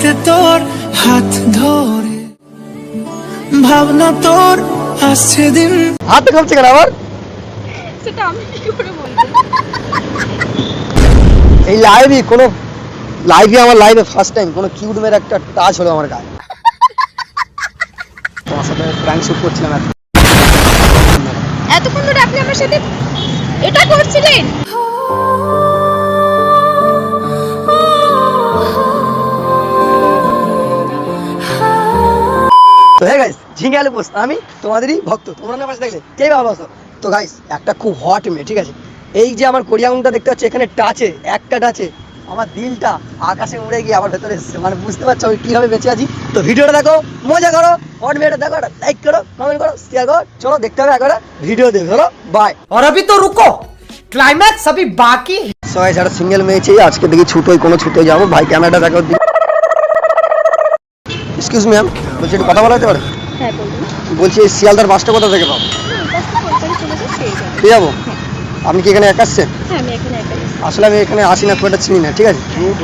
হাতে তোর হাত ধরে। ভাবনা তোর আসছে দিন। হাত কাঁপছে কেন আবার? সেটা আমি কি করে বলব? এই লাইভই কোনো লাইভে আমার লাইভে ফার্স্ট টাইম কোনো কিউট মেয়ের একটা টাচ হলো আমার গায়ে। তোমার সাথে প্র্যাঙ্ক শুট করছিলাম এতক্ষণ ধরে আপনি আমার সাথে এটা করছিলেন? ঝিঙে আলু পোস্ত আমি তোমাদেরই ভক্ত তোমরা আমার পাশে থাকলে কে ভালোবাসো তো গাইস একটা খুব হট মেয়ে ঠিক আছে এই যে আমার কোরিয়াংটা দেখতে পাচ্ছ এখানে টাচে একটা টাচে আমার দিলটা আকাশে উড়ে গিয়ে আমার ভেতরে এসেছে মানে বুঝতে পারছো আমি কিভাবে বেঁচে আছি তো ভিডিওটা দেখো মজা করো হট মেয়েটা দেখো লাইক করো কমেন্ট করো শেয়ার করো চলো দেখতে হবে একবার ভিডিও দেখো চলো বাই और अभी तो रुको क्लाइमैक्स अभी बाकी है সবাই যারা সিঙ্গেল মেয়ে চেয়ে আজকে দেখি ছুটোই কোনো ছুটোই যাবো ভাই ক্যামেরাটা দেখো এক্সকিউজ মি ম্যাম বলছি একটু কথা বলা যেতে পারে হ্যাঁ বলুন। বলছি এই শিয়ালদার বাসটা কোথা থেকে পাবো? পেয়ে যাব? আপনি কি এখানে একা আসছেন? হ্যাঁ আমি এখানে একা আসলে আমি এখানে আসি না খুব একটা চিনি না ঠিক আছে?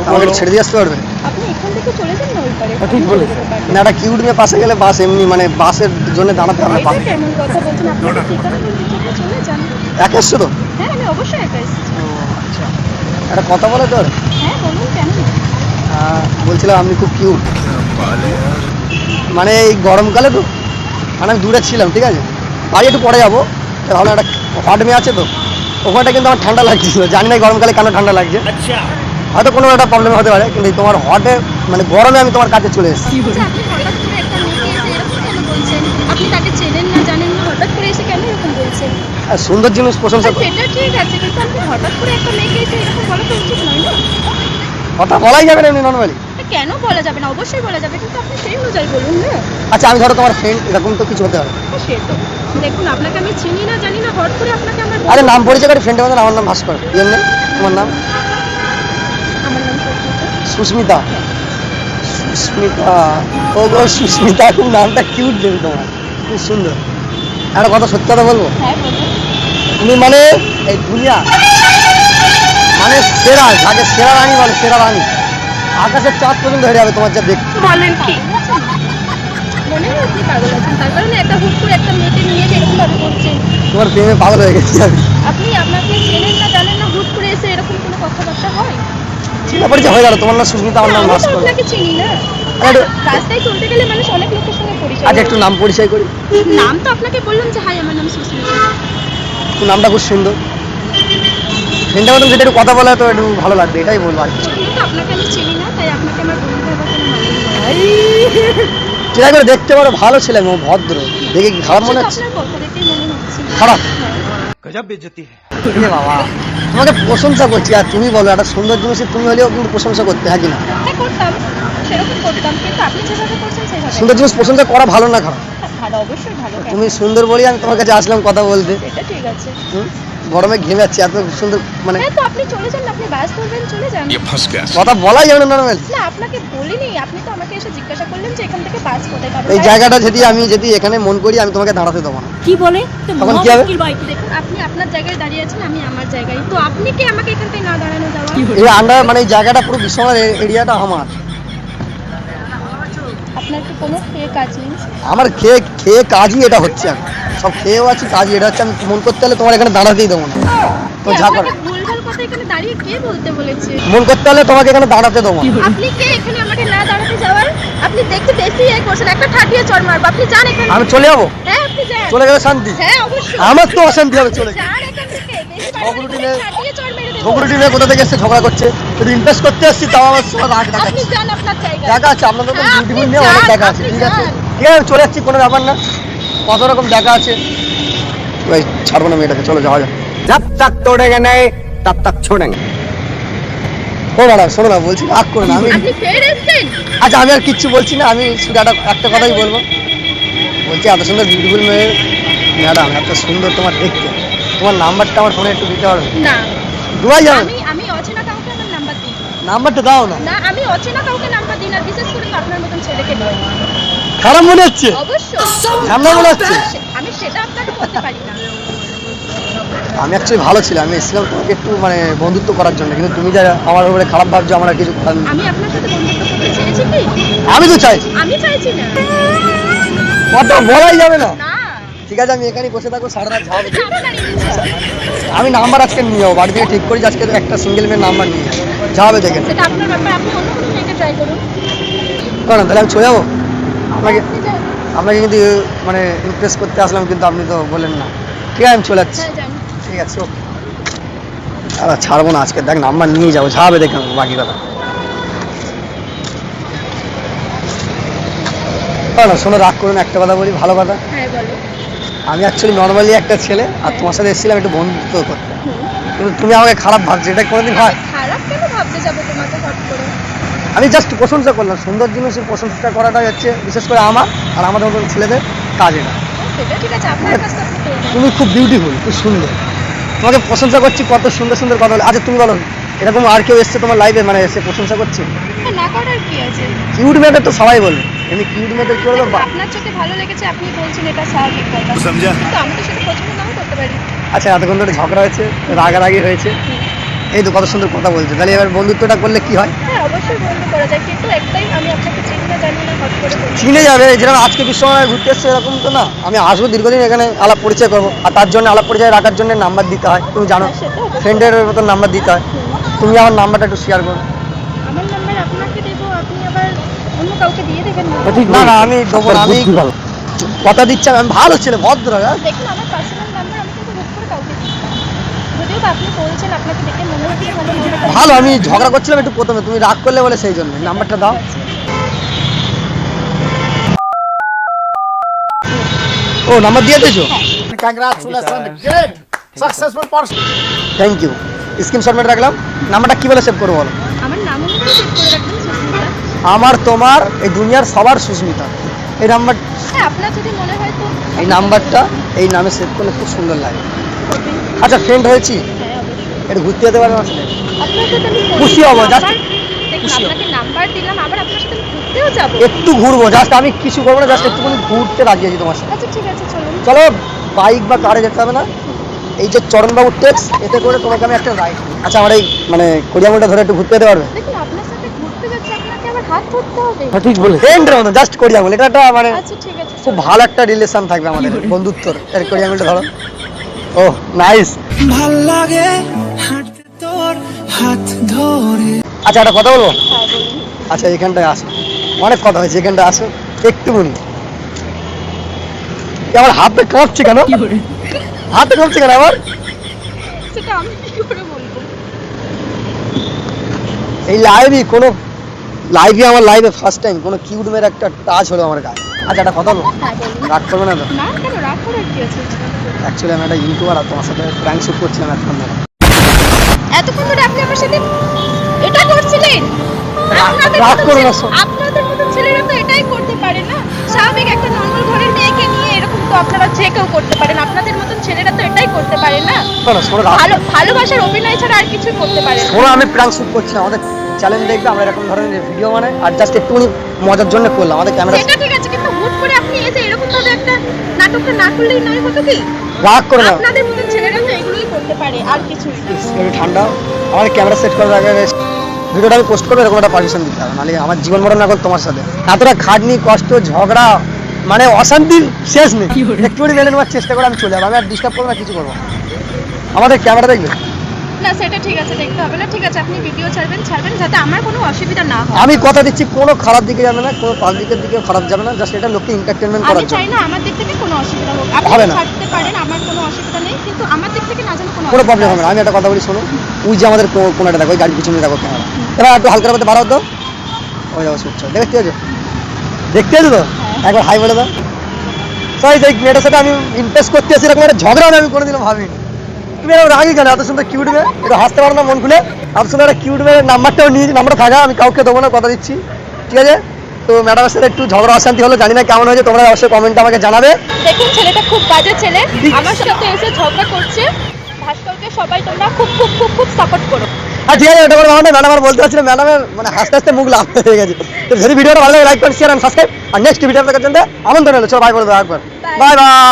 আমাকে একটু ছেড়ে দিয়ে আসতে পারবেন? আপনি এখান থেকে চলে যান না ওই পারে? ঠিক বলেছেন। না একটা কিউট মেয়ে পাশে গেলে বাস এমনি মানে বাসের জন্য দাঁড়াতে হবে কথা বলছেন? আপনি চলে যান। একা এসছো তো? হ্যাঁ আমি অবশ্যই একা এসেছি। আচ্ছা। একটা কথা বলে তো হ্যাঁ বলুন কেন? বলছিলাম আপনি খুব কিউট মানে এই গরমকালে তো মানে আমি দূরে ছিলাম ঠিক আছে? বাড়ি একটু পরে যাব। তা ভাবলাম একটা হট মেয়ে আছে তো। ওখানটা কিন্তু আমার ঠান্ডা লাগছিল। জানি না গরমকালে কেন ঠান্ডা লাগছে। হয়তো কোনো একটা প্রবলেম হতে পারে কিন্তু তোমার হটে মানে গরমে আমি তোমার কাছে চলে এসেছি। আচ্ছা, আপনি হঠাৎ করে একটা মেয়েকে এসে এরকম কেন বলছেন? আপনি তাকে চেনেন না জানেন না হঠাৎ করে এসে কেন এরকম বলছেন? আর সুন্দর জিনিস প্রশংসা আর সেটা ঠিক আছে কিন্তু আপনি হঠাৎ করে একটা মেয়েকে এসে এরকম বলা তো উচিত নয় না? কথা বলাই যাবে না এমনি নর্মালি কেন বলা যাবে না? অবশ্যই বলা যাবে কিন্তু আপনি সেই অনুযায়ী বলুন না? আচ্ছা আমি ধরো তোমার ফ্রেন্ড এরকম তো কিছু হতে পারে। হ্যাঁ, সে তো। দেখুন আপনাকে আমি চিনি না জানি না হঠাৎ করে আপনাকে আমার আরে নাম পরিচয় করে ফ্রেন্ডের মধ্যে আমার নাম ভাস্কর। নেই তোমার নাম? আমার নাম সুস্মিতা। সুস্মিতা। সুস্মিতা। ও গো সুস্মিতা খুব নামটা কিউট দেবে তোমার। খুব সুন্দর। একটা কথা সত্যি কথা বলব? হ্যাঁ তুমি মানে এই দুনিয়া মানে সেরা যাকে সেরা রানী বলে সেরা রানী। আকাশের চাঁদ পর্যন্ত হেরে যাবে তোমার যা দেখতে বলেন কি? মনে হয় আপনি পাগল আছেন? তার কারণে একটা হুট করে একটা মেয়েকে নিয়ে যে এরকম ভাবে করছেন তোমার প্রেমে পাগল হয়ে গেছি আমি। আপনি আপনাকে চেনেন না জানেন না হুট করে এসে এরকম কোনো কথাবার্তা হয়? চিনা পরিচয় হয়ে গেল। তোমার নাম সুস্মিতা আমার নাম আমি ভাস্কর। আপনাকে চিনি না। আরে রাস্তায় চলতে গেলে মানুষ অনেক লোকের সঙ্গে পরিচয় আজ একটু নাম পরিচয় করি। নাম তো আপনাকে বললাম যে হাই আমার নাম সুস্মিতা। নামটা খুব সুন্দর। চিন্তা ম্যাডাম সাথে একটু কথা বলে তো একটু ভালো লাগবে এটাই বলব আর কি আমি করে দেখতে পারো ভালো ছেলে ভদ্র। দেখে খারাপ মনে হচ্ছে? খারাপ। বাবা। তোমাকে প্রশংসা করছি আর তুমি বলো একটা সুন্দর জিনিস তুমি হলেও কিন্তু প্রশংসা করতে হ্যাঁ হয় কিনা সুন্দর জিনিস প্রশংসা করা ভালো না খারাপ? তুমি সুন্দর বলি আমি তোমার কাছে আসলাম কথা বলতে। ঠিক আছে। গরমে ঘেমে যাচ্ছি এত সুন্দর মানে হ্যাঁ তো আপনি চলে যান আপনি বাস ধরবেন চলে যান। কথা বলাই যাবে না নর্মাল। না আপনাকে বলিনি আপনি তো আমাকে এসে জিজ্ঞাসা করলেন যে এখান থেকে বাস কোথায় পাবো এই জায়গাটা যদি আমি যদি এখানে মন করি আমি তোমাকে দাঁড়াতে দেবো না। কি বলে? তখন কি হবে? দেখুন আপনি আপনার জায়গায় দাঁড়িয়ে আছেন আমি আমার জায়গায়। তো আপনি কি আমাকে এখান থেকে না দাঁড়ানো দেওয়া? এই আন্ডার মানে এই জায়গাটা পুরো বিশ্বনাথ এরিয়াটা আমার। আপনার কি কোনো খেয়ে কাজ নেই? আমার খেয়ে খেয়ে কাজই এটা হচ্ছে আমি সব খেয়েও আছি কাজই এটা হচ্ছে আমি মন করতে হলে তোমার এখানে দাঁড়াতেই দেবো না। তো যা করো মন করতে হলে তোমাকে এখানে দাঁড়াতে দেবো না। আপনি কে এখানে আমাকে না দাঁড়াতে যাওয়ার? আপনি দেখতে বেশি এই করছেন একটা ঠাটিয়ে চড় মারবো। আপনি যান এখান আমি চলে যাব? হ্যাঁ আপনি যান। চলে গেলে শান্তি? হ্যাঁ অবশ্যই। আমার তো অশান্তি হবে চলে যান এখান থেকে। বেশি ঘুগড়ি টিমে কোথা থেকে এসে ঝগড়া করছে? একটু ইনভেস্ট করতে আসছি তাও আমার সোনা রাখ দেখা দেখা আছে আপনাদের তো বিউটিফুল নিয়ে অনেক দেখা আছে ঠিক আছে? ঠিক আছে চলে যাচ্ছি কোনো ব্যাপার না। কত রকম দেখা আছে। ভাই ছাড়বো না মেয়েটাকে চলো যাওয়া যাক। যাব তাক তোড়েগে নাই তাব তাক ছোড়েঙ্গে ও দাদা শোনো না বলছি রাগ করে না আমি আচ্ছা আমি আর কিচ্ছু বলছি না আমি শুধু একটা একটা কথাই বলব। বলছি এত সুন্দর বিউটিফুল মেয়ে। ম্যাডাম এত সুন্দর তোমার দেখতে। তোমার নাম্বারটা আমার ফোনে একটু দিতে পারবে? না। আমি আমি অচেনা কাউকে আমার নাম্বার দিই নাম্বারটা দাও না। না আমি অচেনা কাউকে নাম্বার দিই না বিশেষ করে তো আপনার মতন ছেলেকে নয়। খারাপ মনে হচ্ছে? অবশ্যই। ঝামেলা মনে হচ্ছে? আমি সেটা আপনাকে বলতে পারি না। আমি অ্যাকচুয়ালি ভালো ছিলাম আমি এসেছিলাম তোমাকে একটু মানে বন্ধুত্ব করার জন্য কিন্তু তুমি যা আমার উপরে খারাপ ভাবছ আমার কিছু। আমি আপনার সাথে বন্ধুত্ব করতে চেয়েছি আমি তো চাইছি আমি চাইছি না। কথা বলাই যাবে না ঠিক আছে আমি এখানে বসে থাকব সারা রাত ঝাড় আমি নাম্বার আজকে নিয়ে যাব বাড়ি থেকে ঠিক করি আজকে একটা সিঙ্গেল মেয়ের নাম্বার নিয়ে। যাব দেখে কোনো কারণ তাহলে আমি চলে যাব। আপনাকে আপনাকে কিন্তু মানে ইমপ্রেস করতে আসলাম কিন্তু আপনি তো বলেন না। ঠিক আছে আমি চলে যাচ্ছি। হ্যাঁ ঠিক আছে ওকে। আবার ছাড়বো না আজকে দেখ নাম্বার নিয়ে যাব যা হবে দেখে বাকি কথা। শোনো রাগ করুন একটা কথা বলি ভালো কথা। হ্যাঁ বলো। আমি অ্যাকচুয়ালি নর্মালি একটা ছেলে আর তোমার সাথে এসেছিলাম একটু বন্ধুত্ব করতে। কিন্তু তুমি আমাকে খারাপ ভাবছ এটা কোনোদিন হয়? খারাপ কেন ভাবতে যাব তোমাকে হট করে? আমি জাস্ট প্রশংসা করলাম সুন্দর জিনিসের প্রশংসা করাটাই হচ্ছে বিশেষ করে আমার আর আমাদের মতন ছেলেদের কাজ করবেন তুমি খুব বিউটিফুল খুব সুন্দর। তোমাকে প্রশংসা করছি কত সুন্দর সুন্দর কথা বলে। আচ্ছা তুমি বলো। এরকম আর কেউ এসছে তোমার লাইভে মানে এসে প্রশংসা করছে? না করার কিউট মেয়েদের তো সবাই বলবে এমনি কিউট মেয়েদের কি বলব হ্যাঁ, আপনার চোখে ভালো লেগেছে আপনি বলছেন এটা স্বাভাবিক কথা সমঝা। আমি তো সেটা আচ্ছা এতক্ষণ ধরে ঝগড়া হয়েছে রাগারাগি হয়েছে। এই তো কত সুন্দর কথা বলছে। তাহলে এবার বন্ধুত্বটা করলে কি হয়? হ্যাঁ, চিনি চিনে যাবে যেরকম আজকে বিশ্বমায় ঘুরতে এসছে এরকম তো না। আমি আসব দীর্ঘদিন এখানে আলাপ পরিচয় করব। আর তার জন্য আলাপ পরিচয় রাখার জন্য নাম্বার দিতে হয়। তুমি জানো ফ্রেন্ডের মতো নাম্বার দিতে হয়। তুমি আমার নাম্বারটা একটু শেয়ার করো। আমার নাম্বার আপনাকে দেবো আপনি আবার অন্য কাউকে দিয়ে দেবেন না। না না আমি দেবো আমি কথা দিচ্ছি আমি ভালো ছেলে ভদ্র হ্যাঁ? দেখুন আমার পার্সোনাল নাম্বার আমি কিন্তু হুট করে কাউকে যদিও আপনি বলেছেন আপনাকে দেখে মনে হচ্ছে ভালো আমি ঝগড়া করছিলাম একটু প্রথমে তুমি রাগ করলে বলে সেই জন্য। নাম্বারটা দাও। ও নাম্বার দিয়ে দিয়েছ? great, successful person. Thank you screenshot মেরে রাখলাম। নাম্বারটা কি বলে সেভ করব বলো? আমার তোমার এই দুনিয়ার সবার সুস্মিতা। এই নাম্বার হ্যাঁ তো। এই নাম্বারটা এই নামে সেভ করলে খুব সুন্দর লাগে। আচ্ছা ফ্রেন্ড হয়েছি। হ্যাঁ একটু ঘুরতে যেতে পারবে আমি খুশি হব, নাম্বার- নাম্বার আমি একটু ঘুরবো জাস্ট আমি কিছু করব না জাস্ট একটুখানি ঘুরতে রাজি আছি তোমার সাথে। আচ্ছা চলো বাইক বা কারে যেতে হবে না? এই যে চরণবাবুর টেক্স এতে করে তোমাকে আমি একটা রাইড আচ্ছা আমার এই মানে কোরিয়ামলটা ধরে একটু ঘুরতে যেতে পারবে? দেখুন আপনার সাথে ঘুরতে যাচ্ছি আপনাকে আবার হাত ধরতে হবে। ঠিক বলে ফ্রেন্ডের মতো জাস্ট কোরিয়ামল এটা একটা মানে আচ্ছা ঠিক আছে খুব ভালো একটা রিলেশন থাকবে আমাদের বন্ধুত্বর। এর কোরিয়ামলটা ধরো। ও নাইস ভালো লাগে হাঁটতে তোর হাত ধরে। আচ্ছা একটা কথা বলব? হ্যাঁ আচ্ছা এখানটায় আসো। অনেক কথা হয়েছে এখানটা আসো। একটু বলি। আমার হাতে কাঁপছে কেন? হাতে কাঁপছে কেন আমার সেটা আমি কি করে বলব? এই লাইভই কোনো লাইভে আমার লাইভে ফার্স্ট টাইম কোনো কিউট মেয়ের একটা টাচ হলো আমার গায়ে। আচ্ছা একটা কথা বলব হ্যাঁ রাগ করবে না তো? না কেন রাগ করার কি আছে? অ্যাকচুয়ালি আমি একটা ইউটিউবার আর তোমার সাথে প্র্যাঙ্ক শুট করছিলাম এতক্ষণ ধরে এতক্ষণ ধরে আপনি আমার সাথে এটা করছিলেন? রাগ- করো না, আপনাদের মতো ছেলেরা তো এটাই করতে পারে না। স্বাভাবিক একটা নর্মাল ঘরের মেয়েকে নিয়ে এরকম তো আপনারা যে কেউ করতে পারেন আপনাদের মতন ছেলেরা তো এটাই করতে পারে না? ভালো ভালোবাসার অভিনয় ছাড়া আর কিছুই করতে পারে না। শোনো আমি প্র্যাঙ্ক শুট করছিলাম আমাদের চ্যালেঞ্জ দেখবে আমরা এরকম ধরনের ভিডিও মানে আর জাস্ট একটুখানি মজার জন্য করলাম। আমাদের ক্যামেরা সেটা ঠিক আছে কিন্তু হুট করে আপনি এসে এরকম ভাবে একটা নাটকটা না করলেই নয় হতো কি? রাগ করে না। আপনাদের মতন ছেলেরা তো এগুলোই করতে পারে আর কিছুই না। একটু ঠান্ডা। আমার ক্যামেরা সেট করার আগে ভিডিওটা আমি পোস্ট করব এরকম একটা পারমিশন দিতে হবে। নাহলে আমার জীবন মরণ এখন তোমার সাথে। এতটা খাটনি কষ্ট ঝগড়া মানে অশান্তির শেষ নেই। একটুখানি মেনে নেওয়ার চেষ্টা করে আমি চলে যাব। আমি আর ডিস্টার্ব করব না কিছু করব। আমাদের ক্যামেরা দেখবে না সেটা ঠিক আছে দেখতে হবে। না ঠিক আছে আপনি ভিডিও ছাড়বেন ছাড়বেন যাতে আমার কোনো অসুবিধা না হয়। আমি কথা দিচ্ছি কোনো খারাপ দিকে যাবে না কোনো পাবলিকের দিকেও খারাপ যাবে না জাস্ট এটা লোককে এন্টারটেনমেন্ট আমি করার জন্য। চাই না আমার দিক থেকে কোনো অসুবিধা হোক। আপনি হবে না। ছাড়তে পারেন আমার কোনো অসুবিধা নেই কিন্তু আমার দিক থেকে না যেন কোনো কোনো প্রবলেম হবে না। আমি একটা কথা বলি শোনো। ওই যে আমাদের কো- কোনাটা দেখো ওই গাড়ির পিছনে দেখো ক্যামেরা এবার একটু হালকা মধ্যে বাড়াও তো? ওই যাব সুচ্ছ। দেখতে আছো দেখতে আছো তো? একবার হাই বলে দাও। সরি এই মেয়েটার সাথে আমি ইমপ্রেস করতে এসে এরকম একটা ঝগড়া আমি কোনোদিনও ভাবিনি। তুমি এরকম রাগি কেন? এত সুন্দর কিউট মেয়ে। একটু হাসতে পারো না মন খুলে। এত সুন্দর একটা কিউট মেয়ের নাম্বারটাও নিয়েছি নাম্বারটা থাকা আমি কাউকে দেবো না কথা দিচ্ছি। ঠিক আছে? তো ম্যাডামের সাথে একটু ঝগড়া অশান্তি হলো জানি না কেমন হয়েছে তোমরা অবশ্যই কমেন্টে আমাকে জানাবে। দেখুন ছেলেটা খুব বাজে ছেলে। আমার সাথে এসে ঝগড়া করছে। ভাস্করকে সবাই তোমরা খুব খুব খুব খুব সাপোর্ট করো। আর ঠিক আছে ওটা করে ম্যাডাম ম্যাডাম আর বলতে পারছি না ম্যাডামের মানে হাসতে হাসতে মুখ লাভ হয়ে গেছে। তো যদি ভিডিওটা ভালো লাগে লাইক করে শেয়ার আর সাবস্ক্রাইব আর নেক্সট ভিডিও দেখার জন্য আমন্ত্রণ হলো চলো বাই বলে দেবো একবার। Bye bye